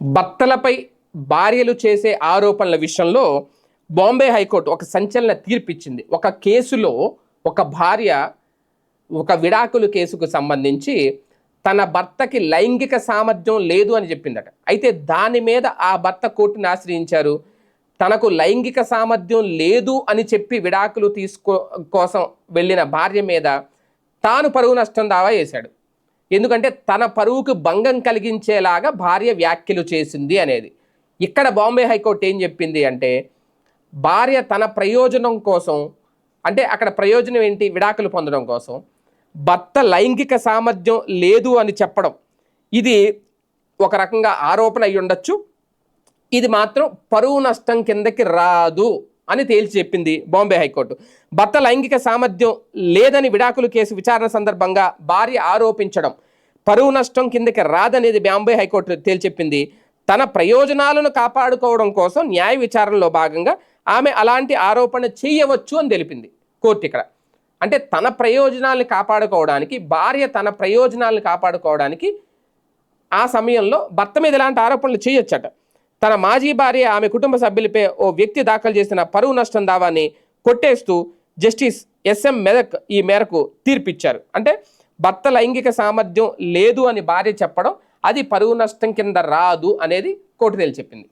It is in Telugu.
భర్తలపై భార్యలు చేసే ఆరోపణల విషయంలో బాంబే హైకోర్టు ఒక సంచలన తీర్పిచ్చింది. ఒక కేసులో ఒక భార్య ఒక విడాకులు కేసుకు సంబంధించి తన భర్తకి లైంగిక సామర్థ్యం లేదు అని చెప్పిందట. అయితే దాని మీద ఆ భర్త కోర్టుని ఆశ్రయించారు. తనకు లైంగిక సామర్థ్యం లేదు అని చెప్పి విడాకులు తీసుకో కోసం వెళ్ళిన భార్య మీద తాను పరువు నష్టం దావా చేశాడు. ఎందుకంటే తన పరువుకు భంగం కలిగించేలాగా భార్య వ్యాఖ్యలు చేసింది అనేది. ఇక్కడ బాంబే హైకోర్టు ఏం చెప్పింది అంటే భార్య తన ప్రయోజనం కోసం అంటే అక్కడ ప్రయోజనం ఏంటి విడాకులు పొందడం కోసం భర్త లైంగిక సామర్థ్యం లేదు అని చెప్పడం. ఇది ఒక రకంగా ఆరోపణ అయి ఉండొచ్చు ఇది మాత్రం పరువు నష్టం కిందకి రాదు. అని తేల్చి చెప్పింది బాంబే హైకోర్టు. భర్త లైంగిక సామర్థ్యం లేదని విడాకులు కేసు విచారణ సందర్భంగా భార్య ఆరోపించడం పరువు నష్టం కిందకి రాదనేది బాంబే హైకోర్టు తేల్చెప్పింది తన ప్రయోజనాలను కాపాడుకోవడం కోసం న్యాయ విచారణలో భాగంగా ఆమె అలాంటి ఆరోపణ చేయవచ్చు అని తెలిపింది కోర్టు ఇక్కడ. అంటే తన ప్రయోజనాలను కాపాడుకోవడానికి భార్య తన ప్రయోజనాలను కాపాడుకోవడానికి ఆ సమయంలో భర్త మీద ఇలాంటి ఆరోపణలు చేయొచ్చట. తన మాజీ భార్య ఆమె కుటుంబ సభ్యులపై ఓ వ్యక్తి దాఖలు చేసిన పరువు నష్టం దావాన్ని కొట్టేస్తూ జస్టిస్ ఎస్ఎం మెదక్ ఈ మేరకు తీర్పిచ్చారు. అంటే భర్త లైంగిక సామర్థ్యం లేదు అని భార్య చెప్పడం అది పరువు నష్టం కింద రాదు అనేది కోర్టు తేల్చి చెప్పింది.